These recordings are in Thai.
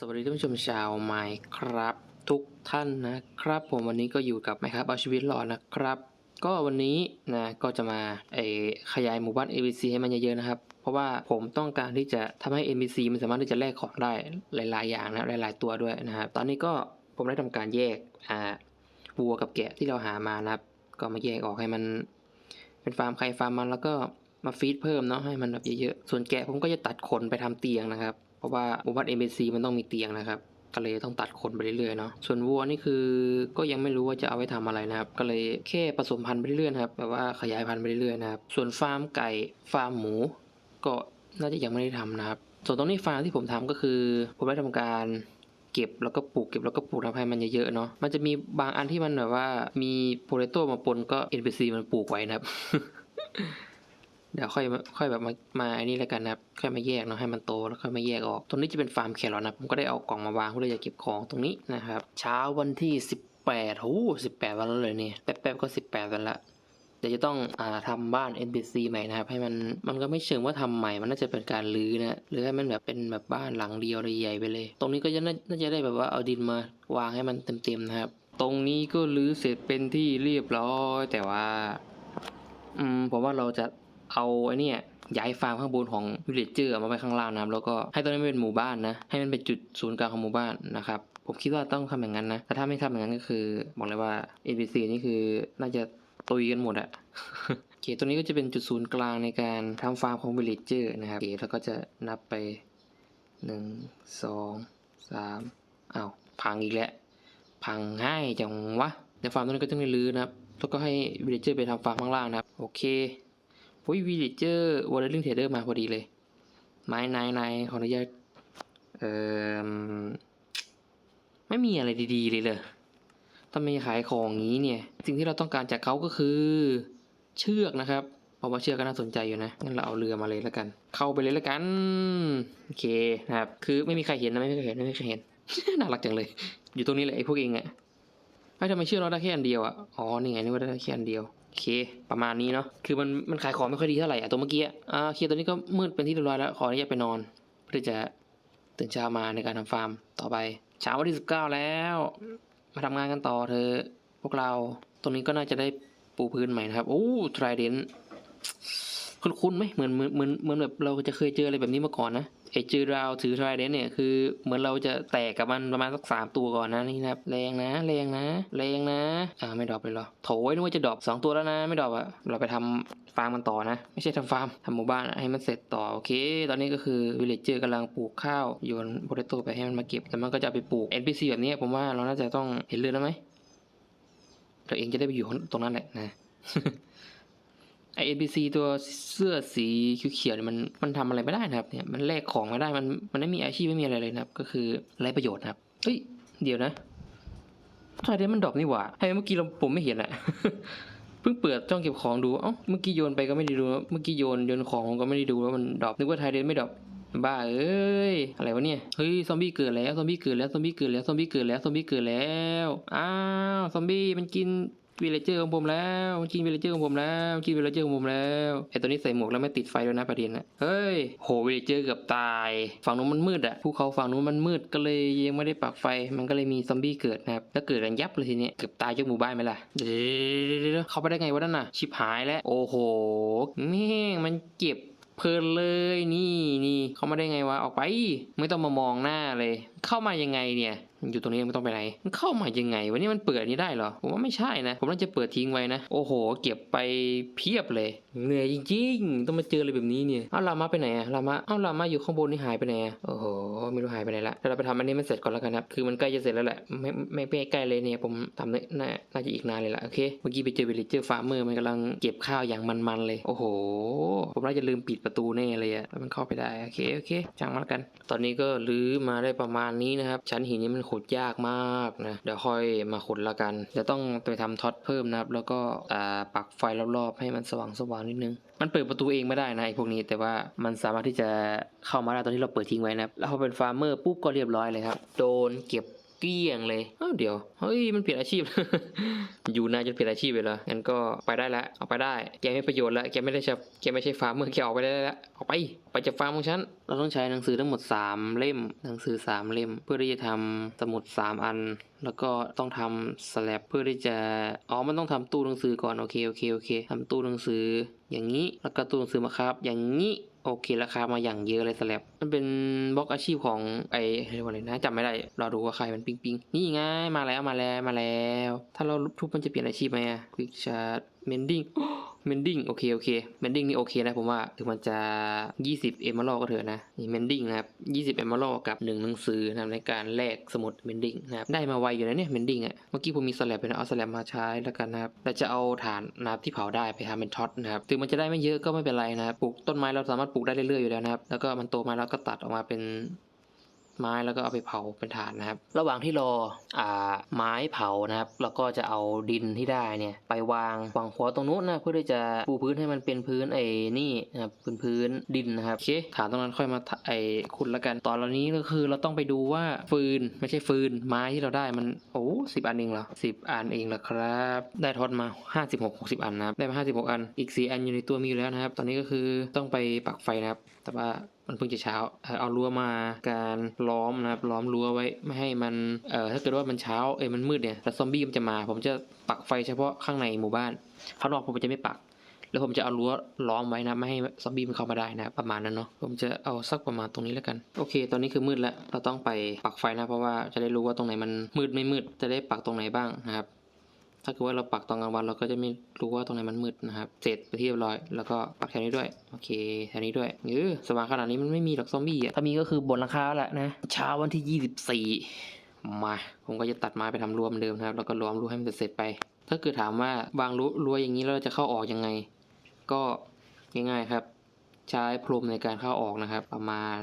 สวัสดีท่านผู้ชมชาวไมค์ครับ ทุกท่านนะครับ ผมวันนี้ก็อยู่กับไมค์ครับเอาชีวิตรอดนะครับ ก็วันนี้นะก็จะมาไอขยายหมู่บ้าน ABC ให้มันเยอะๆนะครับ เพราะว่าผมต้องการที่จะทำให้ NPC มันสามารถที่จะแลกของได้หลาย ๆ อย่างนะหลาย ๆ ตัวด้วยนะครับตอนนี้ก็ผมได้ทำการแยกอ่าวัวกับแกะที่เราหามานะครับ ก็มาแยกออกให้มัน เป็นฟาร์มใครฟาร์มมันแล้วก็มาฟีดเพิ่มเนาะให้มันแบบเยอะๆส่วนแกะผมก็จะตัดขนไปทำเตียงนะครับ เพราะว่าหมู่บ้าน MBC มันต้องมีเตียงนะครับก็เลยต้องตัดขนไปเรื่อยๆเนาะ ส่วนวัวนี่คือก็ยังไม่รู้ว่าจะเอาไว้ทำอะไรนะครับ ก็เลยแค่ผสมพันธุ์ไปเรื่อยๆครับ แบบว่าขยายพันธุ์ไปเรื่อยๆนะครับ ส่วนฟาร์มไก่ ฟาร์มหมู ก็น่าจะยังไม่ได้ทำนะครับ ส่วนตรงนี้ฟาร์มที่ผมทำก็คือ ผมได้ทำการเก็บแล้วก็ปลูกเก็บแล้วก็ปลูกทำให้มันเยอะๆเนาะ มันจะมีบางอันที่มันแบบว่ามีโพเตโต้มาปนก็ NPC มันปลูกไว้นะครับ เดี๋ยวค่อยค่อยแบบมามาอันนี้แล้วกันนะครับค่อยมาแยกเนาะให้มันโตแล้วค่อยมาแยกออก ตรงนี้จะเป็นฟาร์มแครอทนะผมก็ได้เอากล่องมาวางเพื่อจะเก็บของตรงนี้นะครับ เช้าวันที่สิบแปดโอ้สิบแปดวันแล้วเลยเนี่ยแป๊บๆก็สิบแปดวันละเดี๋ยวจะต้องอ่าทำบ้าน NPC ใหม่นะครับ ให้มันมันก็ไม่เชิงว่าทำใหม่ มันน่าจะเป็นการรื้อนะหรือให้มันแบบเป็นแบบบ้านหลังเดียวใหญ่ไปเลย ตรงนี้ก็จะน่าน่าจะได้แบบว่าเอาดินมาวางให้มันเต็มๆนะครับ ตรงนี้ก็รื้อเสร็จเป็นที่เรียบร้อย แต่ว่า อืมผมว่าเราจะ เอาไอ้เนี่ยย้ายฟาร์มข้างบนของวิลเลจเจอร์มาไว้ข้างล่างนะครับแล้วก็ให้ตรงนี้เป็นหมู่บ้านนะ ให้มันเป็นจุดศูนย์กลางของหมู่บ้านนะครับผมคิดว่าต้องทำอย่างนั้นนะแต่ถ้าไม่ทำอย่างนั้นก็คือ บอกเลยว่า NPC นี่คือน่าจะตุยกันหมดอะโอเคตัวนี้ก็จะเป็นจุดศูนย์กลางในการทำฟาร์มของวิลเลจเจอร์นะครับโอเคแล้วก็จะนับไปหนึ่งสองสามอ้าวพังอีกแล้วพังง่ายจังวะเดี๋ยวฟาร์มตัวนี้ก็ต้องรื้อนะครับแล้วก็ให้วิลเลจเจอร์ไปทำฟาร์มข้างล่างนะครับโอเค อ้ยวิลเลจเจอร์วอลเลนเทเดอร์มาพอดีเลย ไม้ไนายนขออนุญาตเอ่อไม่มีอะไรดีๆเลยเลยทำไมขายของงี้เนี่ย สิ่งที่เราต้องการจากเขาก็คือเชือกนะครับเพราะว่าเชือกก็น่าสนใจอยู่นะงั้นเราเอาเรือมาเลยแล้วกัน เข้าไปเลยแล้วกันโอเคนะครับ คือไม่มีใครเห็นนะไม่มีใครเห็นไม่มีใครเห็นน่ารักจังเลย อยู่ตรงนี้แหละไอ้พวกเองอะไม่ทำไมเชือกเราได้แค่อันเดียวอะอ๋อนี่ไงนึกว่าได้แค่อันเดียว โอเค ประมาณนี้เนาะ คือมันมันขายของไม่ค่อยดีเท่าไหร่อะตัวเมื่อกี้อ่าโอเคตัวนี้ก็มืดเป็นที่เรียบร้อยแล้ว ขออนุญาตไปนอน เพื่อจะตื่นเช้ามาในการทำฟาร์มต่อไป เช้าวันที่สิบเก้าแล้ว มาทำงานกันต่อเธอะพวกเรา ตรงนี้ก็น่าจะได้ปูพื้นใหม่นะครับ โอ้ทรายเดนคุ้นๆไหมเหมือนเหมือนเหมือนเหมือนแบบเราจะเคยเจออะไรแบบนี้มาก่อนนะ จือราวถือทรายเดนเนี่ยคือเหมือนเราจะแตกกับมันประมาณสักสามตัวก่อนนะนี่นะครับแรงนะแรงนะแรงนะอ่าไม่ดรอปเลยหรอโถยนึกว่าจะดรอปสองตัวแล้วนะ ไม่ดรอปอะเราไปทำฟาร์มมันต่อนะ ไม่ใช่ทำฟาร์มทำหมู่บ้านอะให้มันเสร็จต่อโอเค ตอนนี้ก็คือวิลเลจเจอร์กำลังปลูกข้าวโยนโพเตโต้ไปให้มันมาเก็บแต่มันก็จะไปปลูก NPC แบบนี้ผมว่าเราน่าจะต้องเห็นเรือแล้วไหมเราเองจะได้ไปอยู่ตรงนั้นแหละนะ ไอเอ็นพีซีตัวเสื้อสีเขียวๆเนี่ยมันมันทำอะไรไม่ได้นะครับเนี่ยมันแลกของไม่ได้มันมันไม่มีอาชีพไม่มีอะไรเลยนะครับ ก็คือไร้ประโยชน์นะครับเฮ้ยเดี๋ยวนะใช่เดนมันดรอปนี่หว่าให้เมื่อกี้เราผมไม่เห็นอะเพิ่งเปิดจ้องเก็บของดูเอ้าเมื่อกี้โยนไปก็ไม่ได้ดูเมื่อกี้โยนโยนของก็ไม่ได้ดูว่ามันดรอปนึกว่าไทเดนไม่ดรอปบ้าเอ้ยอะไรวะเนี่ยเฮ้ยซอมบี้เกิดแล้วซอมบี้เกิดแล้วซอมบี้เกิดแล้วซอมบี้เกิดแล้วซอมบี้เกิดแล้วอ้าวซอมบี้มันกิน วิลเลเจอร์ของผมแล้วมันกินวิลเลเจอร์ของผมแล้วมันกินวิลเลเจอร์ของผมแล้วไอตัวนี้ใส่หมวกแล้วไม่ติดไฟด้วยนะประเด็นนะเฮ้ยโหวิลเลเจอร์เกือบตาย ฝั่งนู้นมันมืดอะภูเขาฝั่งนู้นมันมืดก็เลยยังไม่ได้ปักไฟมันก็เลยมีซอมบี้เกิดนะครับแล้วเกิดกันยับเลยทีนี้เกือบตายยกหมู่บ้านไหมล่ะเดี๋ยวเข้าไปได้ไงวะนั่นน่ะชิบหายแล้วโอ้โหแม่งมันเก็บเพลินเลยนี่นี่เขามาได้ไงวะออกไป ไม่ต้องมามองหน้าเลย เข้ามายังไงเนี่ยอยู่ตรงนี้ไม่ต้องไปไหน มันเข้ามายังไงวันนี้มันเปิดนี้ได้เหรอ ผมว่าไม่ใช่นะ ผมน่าจะเปิดทิ้งไว้นะ โอ้โห เก็บไปเพียบเลย เหนื่อยจริงๆ ต้องมาเจออะไรแบบนี้เนี่ย เอ้าลามาไปไหนอะลามาเอ้าลามาอยู่ข้างบนนี่หายไปไหนอะโอ้โห ไม่รู้หายไปไหนละเดี๋ยวเราไปทำอันนี้มันเสร็จก่อนแล้วกันครับ คือมันใกล้จะเสร็จแล้วแหละ ไม่ไม่ไม่ใกล้เลยเนี่ย ผมทำได้น่าน่าจะอีกนานเลยละโอเค เมื่อกี้ไปเจอวิลเลเจอร์ฟาร์มเมอร์มันกำลังเก็บข้าวอย่างมันๆเลย โอ้โห ผมน่าจะลืมปิดประตูแน่เลยอะแล้วมันเข้าไปได้ โอเค โอเคจังมาแล้วกัน ตอนนี้ก็รื้อมาได้ประมาณนี้นะครับ ชั้นหินนี้มันขุดยากมากนะเดี๋ยวค่อยมาขุดละกันเดี๋ยวต้องไปทำท็อตเพิ่มนะครับ แล้วก็ปักไฟรอบๆ ให้มันสว่างสว่างนิดนึง มันเปิดประตูเองไม่ได้นะไอ้พวกนี้แต่ว่ามันสามารถที่จะเข้ามาได้ตอนที่เราเปิดทิ้งไว้นะแล้วพอเป็นฟาร์มเมอร์ปุ๊บก็เรียบร้อยเลยครับโดนเก็บ เกลี้ยงเลยอ้าเดี๋ยว เฮ้ย มันเปลี่ยนอาชีพ อยู่นานจนเปลี่ยนอาชีพเลยเหรองั้นก็ไปได้ละเอาไปได้ แกไม่ประโยชน์ละแกไม่ได้ใช่แกไม่ใช่ฟาร์มเมื่อแกออกไปได้แล้วออกไป ไปจากฟาร์มของฉัน เราต้องใช้หนังสือทั้งหมด 3 เล่ม หนังสือ 3 เล่ม เพื่อที่จะทำสมุด 3 อัน แล้วก็ต้องทำสแลบเพื่อที่จะ อ๋อ มันต้องทำตู้หนังสือก่อน โอเค โอเค โอเคทำตู้หนังสืออย่างนี้ แล้วก็ตู้หนังสือมาครับ อย่างนี้ โอเคราคามาอย่างเยอะเลยสแลบมันเป็นบล็อกอาชีพของไอ้เรียกว่าอะไรนะจำไม่ได้เราดูว่าใครมันปิงปิงนี่ไงมาแล้วมาแล้วมาแล้ว ถ้าเราทุบมันจะเปลี่ยนอาชีพไหมอะควิกชาร์ดเมนดิ้ง เมนดิ้งโอเคโอเคเมนดิ้งนี่โอเคนะผมว่าถึงมันจะ 20 เอม r รก็เถอะนะนี่เมนดิ้งนะครับ20 เอม r รกับ 1 หนังสือนะครับในการแลกสมุดเมนดิ้งนะครับได้มาไวอยู่นะเนี่ยเมนดิ้งอะเมื่อกี้ผมมีสแลบไปนะเอาสแลบมาใช้แล้วกันนะครับเราจะเอาฐานนะครับที่เผาได้ไปทำเป็นท็อตนะครับถึงมันจะได้ไม่เยอะก็ไม่เป็นไรนะครับปลูกต้นไม้เราสามารถปลูกได้เรื่อยๆอยู่แล้วนะครับแล้วก็มันโตมาแล้วก็ตัดออกมาเป็น ไม้แล้วก็เอาไปเผาเป็นถ่านนะครับ ระหว่างที่รออ่าไม้เผานะครับเราก็จะเอาดินที่ได้เนี่ยไปวางวางขวาตรงนู้นนะเพื่อที่จะปูพื้นให้มันเป็นพื้นไอ้นี่นะครับพื้นพื้นดินนะครับโอเคฐานตรงนั้นค่อยมาไอ้ขุดละกันตอนนี้ก็คือเราต้องไปดูว่าฟืนไม่ใช่ฟืนไม้ที่เราได้มันโอ้สิบอันเองเหรอสิบอันเองเหรอครับ ได้ทอดมาห้าสิบหกหกสิบอันนะครับได้มาห้าสิบหกอันอีกสี่อันอยู่ในตัวมีอยู่แล้วนะครับ ตอนนี้ก็คือต้องไปปักไฟนะครับ แต่ว่า มันเพิ่งจะเช้าเอารั้วมาการล้อมนะครับล้อมรั้วไว้ไม่ให้มันเอ่อถ้าเกิดว่ามันเช้าเอ้ยมันมืดเนี่ยแล้วซอมบี้มันจะมา ผมจะปักไฟเฉพาะข้างในหมู่บ้านข้างนอกผมจะไม่ปัก แล้วผมจะเอารั้วล้อมไว้นะไม่ให้ซอมบี้มันเข้ามาได้นะประมาณนั้นเนาะผมจะเอาสักประมาณตรงนี้แล้วกันโอเค ตอนนี้คือมืดแล้วเราต้องไปปักไฟนะเพราะว่าจะได้รู้ว่าตรงไหนมันมืดไม่มืดจะได้ปักตรงไหนบ้างนะครับ ถ้าเกิดว่าเราปักตอนกลางวันเราก็จะไม่รู้ว่าตรงไหนมันมืดนะครับ เสร็จไปที่เรียบร้อย แล้วก็ปักแถวนี้ด้วย โอเคแถวนี้ด้วยเออสว่างขนาดนี้มันไม่มีหรอกซอมบี้อะ ถ้ามีก็คือบนราคาแหละนะ เช้าวันที่ 24 มา ผมก็จะตัดไม้ไปทำรวมเดิมนะครับ แล้วก็ล้อมรั้วให้มันเสร็จไป ถ้าเกิดถามว่าวางรั้วรั้วอย่างนี้แล้วเราจะเข้าออกยังไง ก็ง่ายๆครับ ใช้พรมในการเข้าออกนะครับ ประมาณ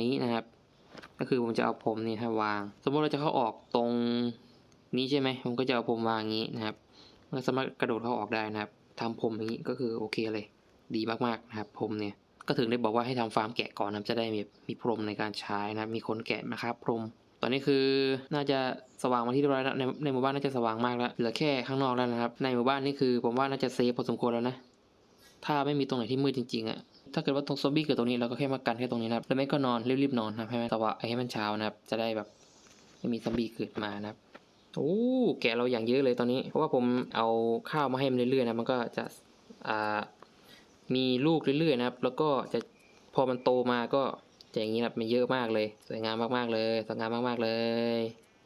นี้นะครับ ก็คือผมจะเอาพรมนี่ครับวาง สมมติเราจะเข้าออกตรง นี้ใช่ไหมผมก็จะเอาพรมวางอย่างนี้นะครับมันสามารถกระโดดเข้าออกได้นะครับทำพรมอย่างนี้ก็คือโอเคเลย ดีมากๆนะครับพรมเนี่ยก็ถึงได้บอกว่าให้ทำฟาร์มแกะก่อนนะครับจะได้มีมีพรมในการใช้นะครับมีคนแกะนะครับพรม ตอนนี้คือน่าจะสว่างมาที่เรียบร้อยแล้วในในหมู่บ้านน่าจะสว่างมากแล้วเหลือแค่ข้างนอกแล้วนะครับ ในหมู่บ้านนี่คือผมว่าน่าจะเซฟพอสมควรแล้วนะถ้าไม่มีตรงไหนที่มืดจริงๆอะถ้าเกิดว่าตรงซอมบี้เกิดตรงนี้เราก็แค่มากันแค่ตรงนี้นะครับแล้วไม่ก็นอนรีบๆนอนนะครับให้มันสว่างให้มันเช้านะครับจะได้แบบไม่มีซอมบี้เกิดมานะครับ โอ้แกะเราอย่างเยอะเลยตอนนี้ เพราะว่าผมเอาข้าวมาให้มันเรื่อยๆนะมันก็จะอ่ามีลูกเรื่อยๆนะครับ แล้วก็จะพอมันโตมาก็จะอย่างนี้นะมันเยอะมากเลย สวยงามมากๆเลยสวยงามมากๆเลย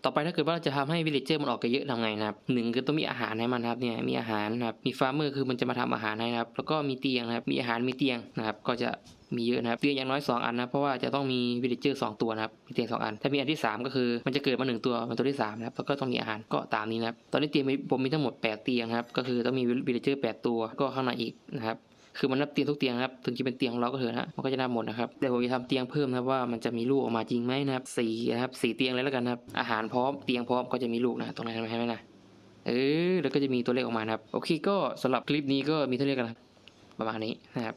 ต่อไปถ้าเกิดว่าเราจะทำให้วิลเลจเจอร์มันออกไปเยอะทำไงนะครับหนึ่งคือต้องมีอาหารให้มันครับเนี่ยมีอาหารนะครับมีฟาร์มเมอร์คือมันจะมาทำอาหารให้นะครับ แล้วก็มีเตียงนะครับมีอาหารมีเตียงนะครับ ก็จะ มีเยอะนะครับเตียงอย่างน้อย 2 อันนะเพราะว่าจะต้องมีวิลเลจเจอร์สตัวนะครับมีเตียง2อัน ถ้ามีอันที่ 3 ก็คือมันจะเกิดมา 1 ตัวเป็นตัวที่3นะครับแล้วก็ต้องมีอาหารก็ตามนี้นะครับตอนนี้เตียงผมมีทั้งหมด 8 เตียงนะครับก็คือต้องมีวิลเลจเจอร์8ตัวก็ข้างในอีกนะครับคือมันนับเตียงทุกเตียงครับ ถึงจะเป็นเตียงของเราก็เถอะนะ มันก็จะนับหมดนะครับ แต่ผมจะทำเตียงเพิ่มนะครับว่ามันจะมีลูกออกมาจริงไหมนะครับสี่นะครับสี่เตียงเลยแล้วกันนะครับ อาหารพร้อม เตียงพร้อมก็จะมีลูกนะ ตรงนั้นเห็นไหมนะเออ แล้วก็จะมีตัวเลขออกมานะครับ โอเค ก็สำหรับคลิปนี้ก็มีเท่านี้กันนะประมาณนี้นะครับ